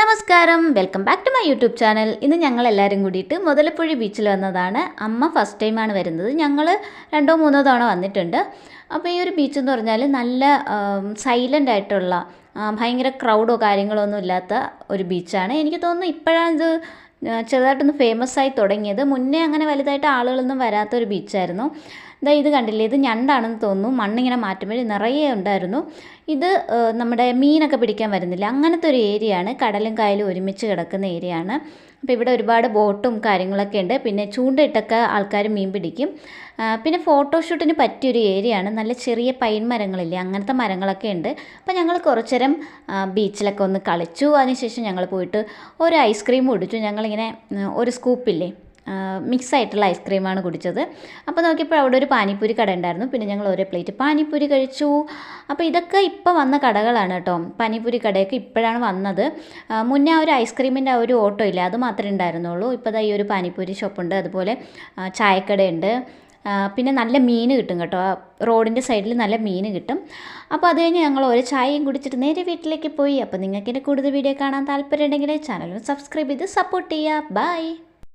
നമസ്കാരം. Welcome back to my YouTube channel ഇന്ന് ഞങ്ങൾ എല്ലാവരും കൂടിയിട്ട് മുതലപ്പുഴി ബീച്ചിൽ വന്നതാണ്. അമ്മ ഫസ്റ്റ് ടൈമാണ് വരുന്നത്. ഞങ്ങൾ രണ്ടോ മൂന്നോ തവണ വന്നിട്ടുണ്ട്. അപ്പോൾ ഈ ഒരു ബീച്ച് എന്ന് പറഞ്ഞാൽ നല്ല സൈലന്റ് ആയിട്ടുള്ള ഭയങ്കര ക്രൗഡോ കാര്യങ്ങളോ ഒന്നും ഇല്ലാത്ത ഒരു ബീച്ചാണ് എനിക്ക് തോന്നുന്നു ഇപ്പോഴാണ് ഇത് ചെറുതായിട്ടൊന്ന് ഫേമസ് ആയി തുടങ്ങിയത്. മുന്നേ അങ്ങനെ വലുതായിട്ട് ആളുകളൊന്നും വരാത്ത ഒരു ബീച്ചായിരുന്നു ഇതാ ഇത് കണ്ടില്ലേ? ഇത് ഞണ്ടാണെന്ന് തോന്നുന്നു. മണ്ണിങ്ങനെ മാറ്റുമ്പോൾ നിറയെ ഉണ്ടായിരുന്നു. ഇത് നമ്മുടെ മീനൊക്കെ പിടിക്കാൻ വരുന്നില്ല? അങ്ങനത്തെ ഒരു ഏരിയയാണ്. കടലും കായലും ഒരുമിച്ച് കിടക്കുന്ന ഏരിയയാണ്. അപ്പോൾ ഇവിടെ ഒരുപാട് ബോട്ടും കാര്യങ്ങളൊക്കെ ഉണ്ട്. പിന്നെ ചൂണ്ടയിട്ടൊക്കെ ആൾക്കാർ മീൻ പിടിക്കും. പിന്നെ ഫോട്ടോഷൂട്ടിന് പറ്റിയൊരു ഏരിയയാണ്. നല്ല ചെറിയ പൈൻ മരങ്ങളില്ലേ? അങ്ങനത്തെ മരങ്ങളൊക്കെ ഉണ്ട്. അപ്പോൾ ഞങ്ങൾ കുറച്ചേരം ബീച്ചിലൊക്കെ ഒന്ന് കളിച്ചു. അതിനുശേഷം ഞങ്ങൾ പോയിട്ട് ഒരു ഐസ്ക്രീം കുടിച്ചു. ഞങ്ങളിങ്ങനെ ഒരു സ്കൂപ്പില്ലേ? മിക്സ് ആയിട്ടുള്ള ഐസ്ക്രീമാണ് കുടിച്ചത്. അപ്പോൾ നോക്കിയപ്പോൾ അവിടെ ഒരു പാനിപ്പൂരി കട ഉണ്ടായിരുന്നു. പിന്നെ ഞങ്ങൾ ഒരേ പ്ലേറ്റ് പാനിപ്പൂരി കഴിച്ചു. അപ്പോൾ ഇതൊക്കെ ഇപ്പോൾ വന്ന കടകളാണ് കേട്ടോ. പാനിപ്പൂരി കടയൊക്കെ ഇപ്പോഴാണ് വന്നത്. മുന്നേ ആ ഒരു ഐസ്ക്രീമിന്റെ ആ ഒരു ഓട്ടോ ഇല്ല അത് മാത്രമേ ഉണ്ടായിരുന്നുള്ളൂ. ഇപ്പോൾ ഈ ഒരു പാനിപ്പൂരി ഷോപ്പുണ്ട് അതുപോലെ ചായക്കടയുണ്ട്. പിന്നെ നല്ല മീൻ കിട്ടും കേട്ടോ. റോഡിന്റെ സൈഡിൽ നല്ല മീൻ കിട്ടും. അപ്പോൾ അത് കഴിഞ്ഞ് ഞങ്ങൾ ഒരു ചായയും കുടിച്ചിട്ട് നേരെ വീട്ടിലേക്ക് പോയി. അപ്പോൾ നിങ്ങൾക്ക് എന്റെ കൂടുതൽ വീഡിയോ കാണാൻ താല്പര്യം ഉണ്ടെങ്കിൽ ചാനൽ സബ്സ്ക്രൈബ് ചെയ്ത് സപ്പോർട്ട് ചെയ്യുക. ബൈ.